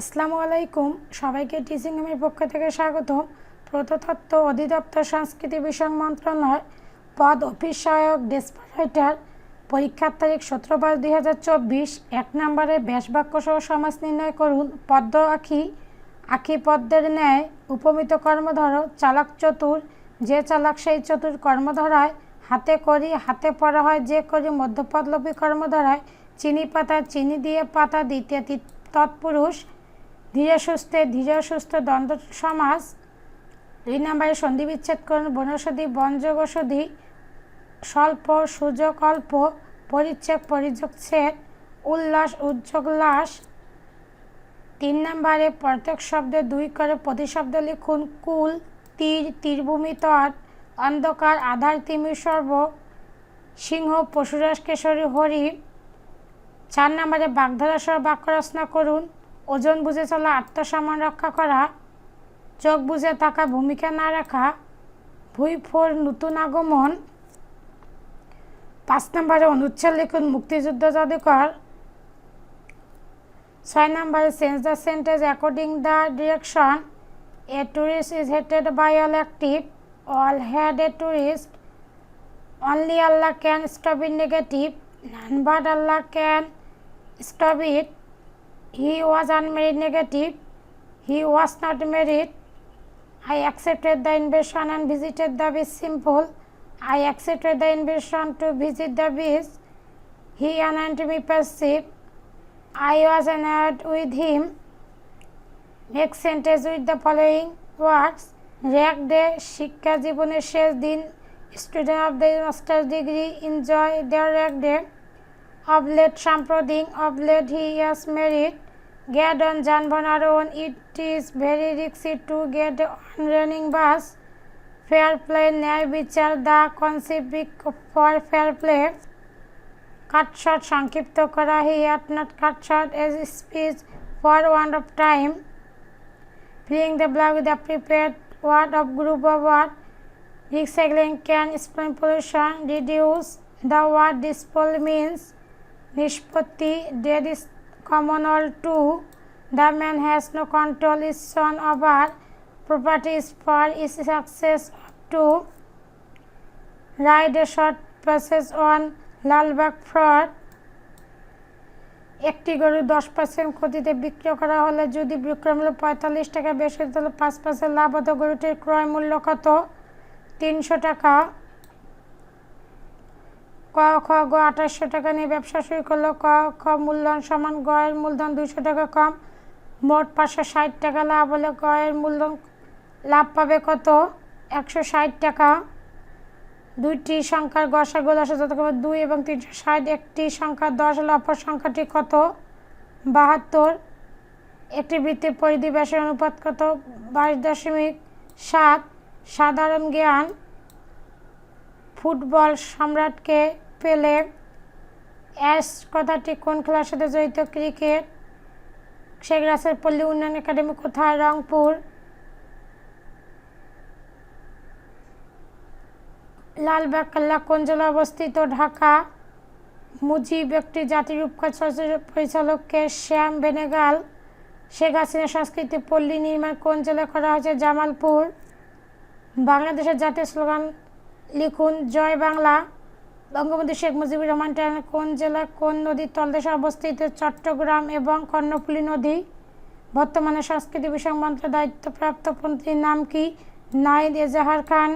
আসসালামু আলাইকুম। সবাইকে টিচিং রুমের পক্ষ থেকে স্বাগত প্রত্নতত্ত্ব অধিদপ্তর সংস্কৃতি বিষয়ক মন্ত্রণালয় পদ অফিস সহায়ক ডেস্ক রাইটার পরীক্ষার তারিখ সতেরো পাঁচ দুই হাজার চব্বিশ। এক নম্বরে ব্যাসবাক্য সহ সমাজ নির্ণয় করুন। পদ্ম আখি। আখি পদ্মের ন্যায় উপমিত কর্মধর চালাক চতুর। যে চালাক সেই চতুর কর্মধরায় হাতে করি, হাতে পড়া হয়। যে করি মধ্যপদলোপী কর্মধরায় চিনি পাতা, চিনি দিয়ে পাতা দ্বিতীয় তৎপুরুষ। ধীরে সুস্থে ধীরে সুস্থ দ্বন্দ্ব সমাজ। দুই নম্বরে সন্ধি বিচ্ছেদ করুন, বনৌষধি বনযোগ স্বল্প, সুযোগ, অল্প, পরিচ্ছেদ, পরিযোগ উল্লাস উজ্জ্বলাস তিন নম্বরে প্রত্যেক শব্দে দুই করে প্রতিশব্দ লিখুন, কুল, তীর, তীরভূমি, তট, অন্ধকার, আধার তিমির সর্ব, সিংহ পশুরাস কেশরী, হরি। চার নম্বরে বাগধারা সহ বাক্য রচনা করুন ওজন বুঝে চলা আত্মসম্মান রক্ষা করা চোখ বুঝে থাকা ভূমিকা না রাখা ভুই ফোর নতুন আগমন পাঁচ নম্বরে অনুচ্ছেদ লিখুন মুক্তিযুদ্ধ জাদুকর ছয় নম্বরে change the sentence according the direction a tourist is hated by all active all had a tourist only Allah can stop it negative, none but Allah can stop it. He was unmarried negative, he was not married. I accepted the invitation and visited the beach simple. I accepted the invitation to visit the beach. He annoyed me passive. I was annoyed with him. Next sentence with the following words. Rag day শিক্ষা জীবনের শেষ দিন student of the masters degree enjoy their rag day of late সাম্প্রদিক of late he has merit on যানবাহন আরোহণ it is very রিক্সি to get on running bus fair play ন্যায় বিচার the concept for fair play cut short সংক্ষিপ্ত করা he at not cut short as speech for one of time filling the blank with the prepared word of group of word. Recycling can explain pollution, reduce the word dispel means. There is common all two. The man has no control is son over properties for his success to write a short passage on Lalbagh fraud. একটি গরু দশ percent ক্ষতিতে বিক্রি করা হলে যদি বিক্রয় মূল্য পঁয়তাল্লিশ টাকা বেশি তাহলে পাঁচ পার্সেন্ট লাভ হতো গরুটির ক্রয় মূল্য কত তিনশো টাকা ক, খ, গ আঠাশশো টাকা নিয়ে ব্যবসা শুরু করল। ক, খ, মূলধন সমান গ এর মূলধন দুশো টাকা কম। মোট পাঁচশো ষাট টাকা লাভ হলে। গ এর মূলধন লাভ পাবে কত? একশো ষাট টাকা। দুইটি সংখ্যার গসাগু দশ যথাক্রমে দুই এবং তিনশো ষাট। একটি সংখ্যা দশ হলে, অপর সংখ্যাটি কত? বাহাত্তর। একটি বৃত্তির পরিধি ব্যাসের অনুপাত কত? বাইশ দশমিক সাত। সাধারণ জ্ঞান ফুটবল সম্রাটকে পেলে অ্যাশ কথাটি কোন খেলার সাথে জড়িত? ক্রিকেট। শেখ রাসেল পল্লী উন্নয়ন একাডেমি, কোথায়? রংপুর। লালবাগ কাল্লা কোন জেলায় অবস্থিত? ঢাকা। মুজিব একটি জাতির চলচ্চিত্র পরিচালককে শ্যাম বেনেগাল। শেখ হাসিনা সংস্কৃতি পল্লী নির্মাণ কোন জেলায় করা হয়েছে? জামালপুর। বাংলাদেশের জাতীয় স্লোগান লিখুন, জয় বাংলা। বঙ্গবন্ধু শেখ মুজিবুর রহমান ট্যানার কোন জেলার কোন নদীর তলদেশে অবস্থিত? চট্টগ্রাম এবং কর্ণফুলী নদী। বর্তমানে সংস্কৃতি বিষয়ক মন্ত্রের দায়িত্বপ্রাপ্ত মন্ত্রীর নাম কি? নাইদ এজাহার খান।